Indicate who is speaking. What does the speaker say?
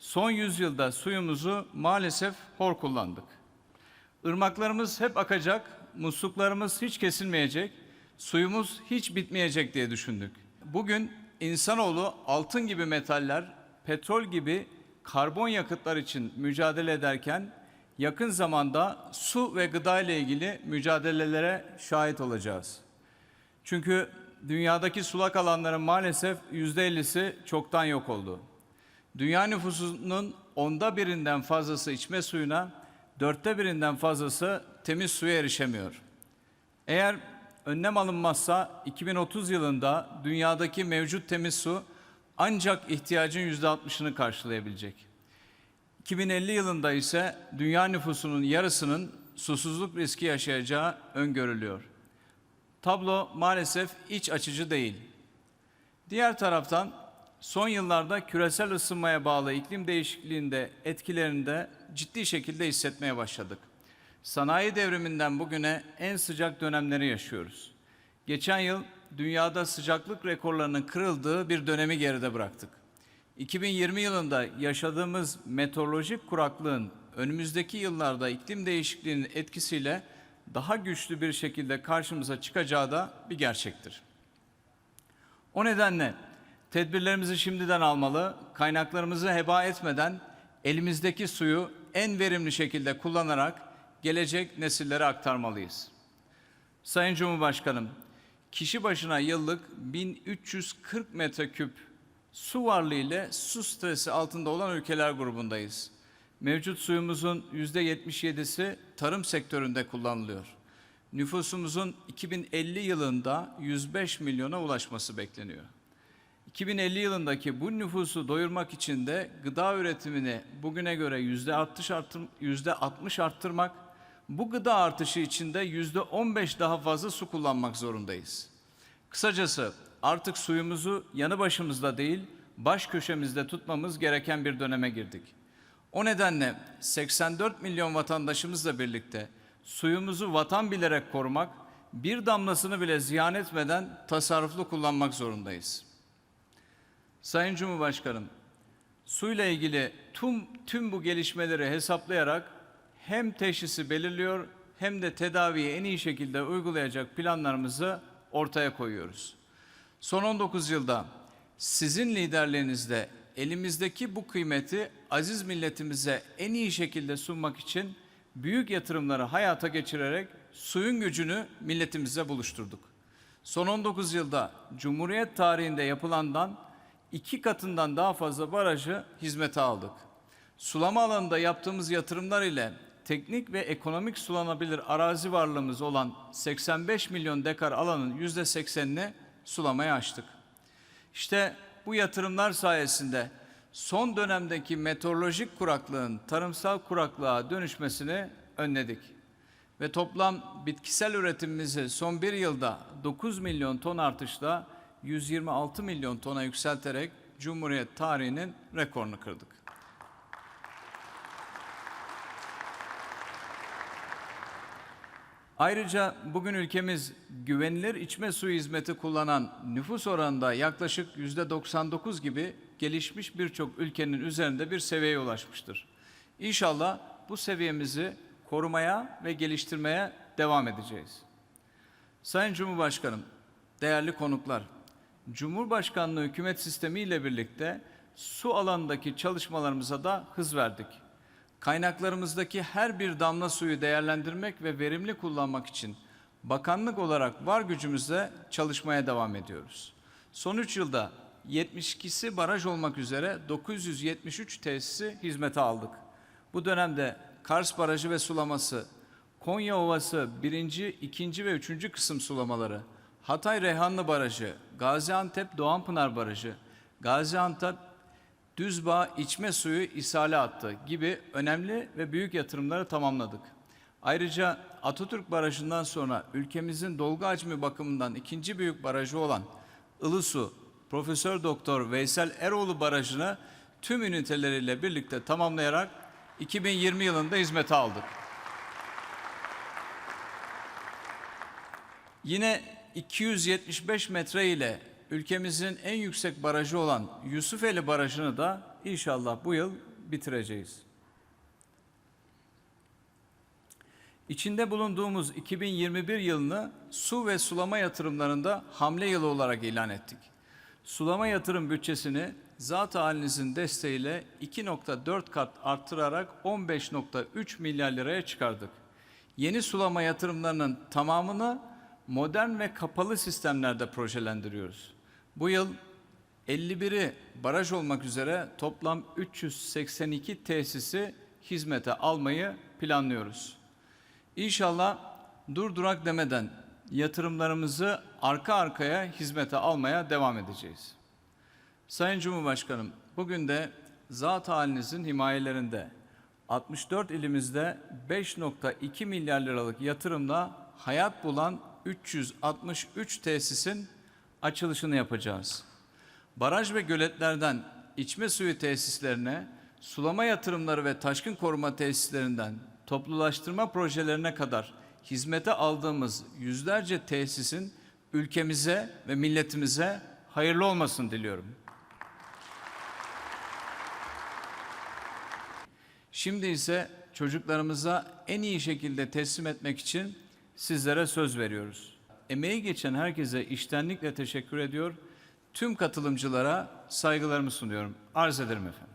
Speaker 1: Son yüzyılda suyumuzu maalesef hor kullandık. Irmaklarımız hep akacak, musluklarımız hiç kesilmeyecek, suyumuz hiç bitmeyecek diye düşündük. Bugün insanoğlu altın gibi metaller, petrol gibi karbon yakıtlar için mücadele ederken yakın zamanda su ve gıda ile ilgili mücadelelere şahit olacağız. Çünkü dünyadaki sulak alanların maalesef yüzde ellisi çoktan yok oldu. Dünya nüfusunun onda birinden fazlası içme suyuna, dörtte birinden fazlası temiz suya erişemiyor. Eğer önlem alınmazsa 2030 yılında dünyadaki mevcut temiz su ancak ihtiyacın yüzde 60'ını karşılayabilecek. 2050 yılında ise dünya nüfusunun yarısının susuzluk riski yaşayacağı öngörülüyor. Tablo maalesef iç açıcı değil. Diğer taraftan son yıllarda küresel ısınmaya bağlı iklim değişikliğinde etkilerini de ciddi şekilde hissetmeye başladık. Sanayi devriminden bugüne en sıcak dönemleri yaşıyoruz. Geçen yıl dünyada sıcaklık rekorlarının kırıldığı bir dönemi geride bıraktık. 2020 yılında yaşadığımız meteorolojik kuraklığın önümüzdeki yıllarda iklim değişikliğinin etkisiyle daha güçlü bir şekilde karşımıza çıkacağı da bir gerçektir. O nedenle tedbirlerimizi şimdiden almalı, kaynaklarımızı heba etmeden elimizdeki suyu en verimli şekilde kullanarak gelecek nesillere aktarmalıyız. Sayın Cumhurbaşkanım, kişi başına yıllık 1340 metreküp su varlığı ile su stresi altında olan ülkeler grubundayız. Mevcut suyumuzun %77'si tarım sektöründe kullanılıyor. Nüfusumuzun 2050 yılında 105 milyona ulaşması bekleniyor. 2050 yılındaki bu nüfusu doyurmak için de gıda üretimini bugüne göre %60 artır, %60 arttırmak, bu gıda artışı için de %15 daha fazla su kullanmak zorundayız. Kısacası artık suyumuzu yanı başımızda değil, baş köşemizde tutmamız gereken bir döneme girdik. O nedenle 84 milyon vatandaşımızla birlikte suyumuzu vatan bilerek korumak, bir damlasını bile ziyan etmeden tasarruflu kullanmak zorundayız. Sayın Cumhurbaşkanım, suyla ilgili tüm, tüm bu gelişmeleri hesaplayarak hem teşhisi belirliyor hem de tedaviyi en iyi şekilde uygulayacak planlarımızı ortaya koyuyoruz. Son 19 yılda sizin liderliğinizde elimizdeki bu kıymeti aziz milletimize en iyi şekilde sunmak için büyük yatırımları hayata geçirerek suyun gücünü milletimize buluşturduk. Son 19 yılda Cumhuriyet tarihinde yapılandan iki katından daha fazla barajı hizmete aldık. Sulama alanında yaptığımız yatırımlar ile teknik ve ekonomik sulanabilir arazi varlığımız olan 85 milyon dekar alanın %80'ini sulamaya açtık. İşte bu yatırımlar sayesinde son dönemdeki meteorolojik kuraklığın tarımsal kuraklığa dönüşmesini önledik. Ve toplam bitkisel üretimimizi son bir yılda 9 milyon ton artışla 126 milyon tona yükselterek Cumhuriyet tarihinin rekorunu kırdık. Ayrıca bugün ülkemiz güvenilir içme suyu hizmeti kullanan nüfus oranında yaklaşık yüzde 99 gibi gelişmiş birçok ülkenin üzerinde bir seviyeye ulaşmıştır. İnşallah bu seviyemizi korumaya ve geliştirmeye devam edeceğiz. Sayın Cumhurbaşkanım, değerli konuklar, Cumhurbaşkanlığı hükümet sistemi ile birlikte su alanındaki çalışmalarımıza da hız verdik. Kaynaklarımızdaki her bir damla suyu değerlendirmek ve verimli kullanmak için bakanlık olarak var gücümüzle çalışmaya devam ediyoruz. Son 3 yılda 72'si baraj olmak üzere 973 tesisi hizmete aldık. Bu dönemde Kars Barajı ve sulaması, Konya Ovası 1. 2. ve 3. kısım sulamaları, Hatay Reyhanlı Barajı, Gaziantep Doğanpınar Barajı, Gaziantep Düzbağ içme suyu ishale attı gibi önemli ve büyük yatırımları tamamladık. Ayrıca Atatürk Barajı'ndan sonra ülkemizin dolgu hacmi bakımından ikinci büyük barajı olan Ilısu Profesör Doktor Veysel Eroğlu Barajı'nı tüm üniteleriyle birlikte tamamlayarak 2020 yılında hizmete aldık. Yine 275 metre ile ülkemizin en yüksek barajı olan Yusufeli Barajı'nı da inşallah bu yıl bitireceğiz. İçinde bulunduğumuz 2021 yılını su ve sulama yatırımlarında hamle yılı olarak ilan ettik. Sulama yatırım bütçesini zat halinizin desteğiyle 2.4 kat arttırarak 15.3 milyar liraya çıkardık. Yeni sulama yatırımlarının tamamını modern ve kapalı sistemlerde projelendiriyoruz. Bu yıl 51'i baraj olmak üzere toplam 382 tesisi hizmete almayı planlıyoruz. İnşallah durdurak demeden yatırımlarımızı arka arkaya hizmete almaya devam edeceğiz. Sayın Cumhurbaşkanım, bugün de zat halinizin himayelerinde 64 ilimizde 5.2 milyar liralık yatırımla hayat bulan 363 tesisin açılışını yapacağız. Baraj ve göletlerden içme suyu tesislerine, sulama yatırımları ve taşkın koruma tesislerinden toplulaştırma projelerine kadar hizmete aldığımız yüzlerce tesisin ülkemize ve milletimize hayırlı olmasını diliyorum. Şimdi ise çocuklarımıza en iyi şekilde teslim etmek için sizlere söz veriyoruz. Emeği geçen herkese iştenlikle teşekkür ediyor. Tüm katılımcılara saygılarımı sunuyorum. Arz ederim efendim.